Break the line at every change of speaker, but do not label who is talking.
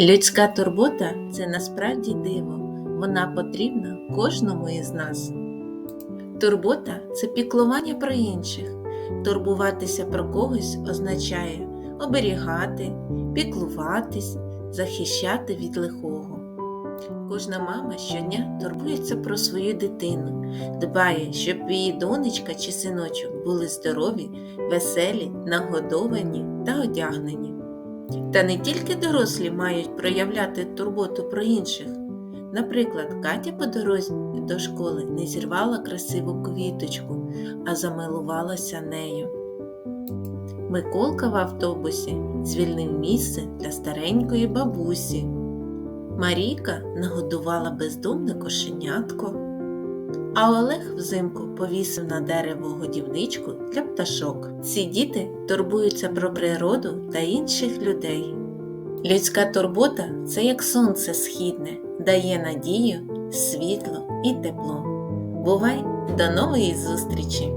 Людська турбота це насправді диво. Вона потрібна кожному із нас. Турбота це піклування про інших. Турбуватися про когось означає оберігати, піклуватись, захищати від лихого. Кожна мама щодня турбується про свою дитину, дбає, щоб її донечка чи синочок були здорові, веселі, нагодовані та одягнені. Та не тільки дорослі мають проявляти турботу про інших. Наприклад, Катя по дорозі до школи не зірвала красиву квіточку, а замилувалася нею. Миколка в автобусі звільнив місце для старенької бабусі. Марійка нагодувала бездомне кошенятко, а Олег взимку повісив на дерево годівничку для пташок. Ці діти турбуються про природу та інших людей. Людська турбота це як сонце східне, дає надію, світло і тепло. Бувай до нової зустрічі!